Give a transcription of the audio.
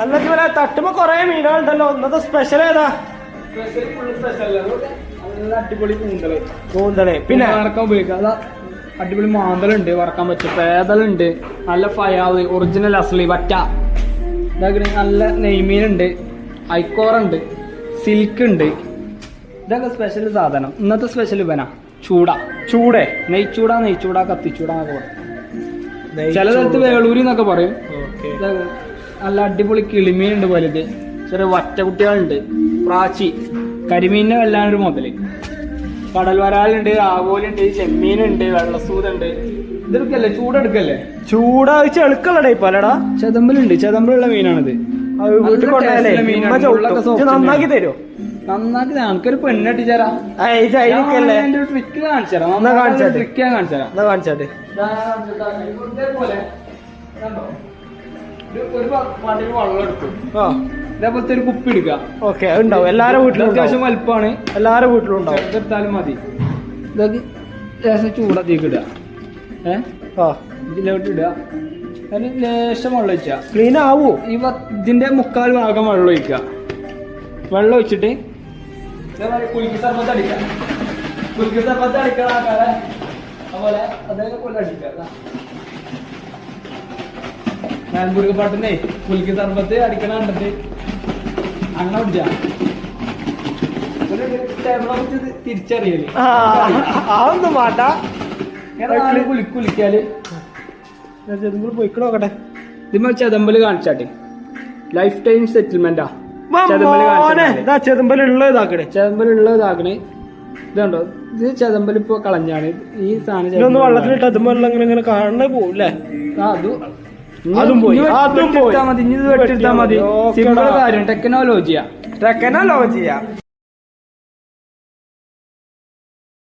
അല്ല ഇവരെ തട്ടുമ്പോ കൊറേ മീനുകളുണ്ടല്ലോ. ഇന്നത്തെ സ്പെഷ്യൽ ഏതാ? അടിപൊളി കൂന്തൾ. പിന്നെ? വറക്കാൻ ഉപയോഗിക്കാം. അടിപൊളി മാന്തലുണ്ട് വറക്കാൻ പറ്റും. പേതലുണ്ട് നല്ല ഫയാവ് ഒറിജിനൽ അസ്ലി വറ്റ. ഇതൊക്കെ നല്ല നെയ്മീനുണ്ട്. ഐക്കോറുണ്ട്. സിൽക്ക് ഉണ്ട് ഇതൊക്കെ സ്പെഷ്യൽ സാധനം. ഇന്നത്തെ സ്പെഷ്യൽ ഇവനാ. ചൂട. ചൂടെ? നെയ്ച്ചൂട നെയ്ച്ചൂട കത്തിച്ചൂട എന്നൊക്കെ പറയും. ചില സ്ഥലത്ത് വേളൂരി എന്നൊക്കെ പറയും നല്ല അടിപൊളി കിളിമീനുണ്ട് വലുത് ചെറിയ വറ്റ കുട്ടികളുണ്ട് പ്രാച്ചി കരിമീനിനെ വല്ലാണ്ടൊരു മുതൽ കടൽ വരാലുണ്ട് ആവോലുണ്ട് ചെമ്മീനുണ്ട് വെള്ളസൂതുണ്ട് ഇതെടുക്കല്ലേ ചൂടെടുക്കല്ലേ ചൂടാ ചെളുക്കുള്ള ടൈപ്പ് അല്ലടാ ചെതമ്പലുണ്ട് ചെതമ്പലുള്ള മീനാണിത് വീട്ടിൽ ഇത് നന്നാക്കി. തരുമോ നന്നാക്കി നമുക്കൊരു പെണ്ണെട്ടിച്ചേരാ ട്രിക്ക് കാണിച്ചു തരാം എന്നാ കാണിച്ച് തരാം. ട്രിക്ക് ഞാൻ കാണിച്ചാട്ടെ? ഒരു- വെള്ളം ഇതേപോലത്തെ ഒരു കുപ്പി എടുക്കുക ഓക്കെ ഉണ്ടാവും. എല്ലാരും വീട്ടിലും അത്യാവശ്യം. വലുപ്പമാണ് എല്ലാരും വീട്ടിലും ഉണ്ടാവും. എടുത്താലും മതി. ഇതൊക്കെ ലേശം ചൂടത്തേക്ക് ഇടുക. ആ. ഇതിലോട്ട് ഇടുക. അതിന് ലേശം വെള്ളം ഒഴിക്കുക. ക്ലീൻ ആവൂ? ഈ ഇതിന്റെ മുക്കാൽ ഭാഗം വെള്ളം ഒഴിക്കുക. വെള്ളം ഒഴിച്ചിട്ട് കുലുക്കി സർബത്ത് അടിക്കുക. കുലുക്കി സർബത്ത് അടിക്കണ ആൾക്കാരെ അതുപോലെ അതേപോലെ അടിക്കുക ദാ. പാട്ടിനെ കുലുക്കി സർബത്ത് അടിക്കണ കണ്ടിട്ട് അങ്ങനെ പിടിച്ച തിരിച്ചറിയൽ. അതൊന്നും വേണ്ട. കുലിക്കാൽ ഇതിമ്മ ചെതമ്പൽ കാണിച്ചാട്ടെ. ലൈഫ് ടൈം സെറ്റിൽമെന്റാ മോനെ. ഇതാ ചെതുമ്പലുള്ള ഇതാക്കണേ. ചെതമ്പലുള്ള ഇതാക്കണേ. ഇതുണ്ടോ? ഇത് ചെതമ്പൽ ഇപ്പൊ കളഞ്ഞാണ്. ഈ സാധനം വെള്ളത്തിലിട്ട് അതുമ്പോ ഇങ്ങനെ കാണണേ പോവില്ലേ? ആ, അത് അതും പോയി. അതും പോയി. മതി ഇനി ഇത് വെട്ടിയെടുത്താ മതി. സിമ്പിൾ കാര്യം ടെക്നോളജിയാ ചെയ്യാം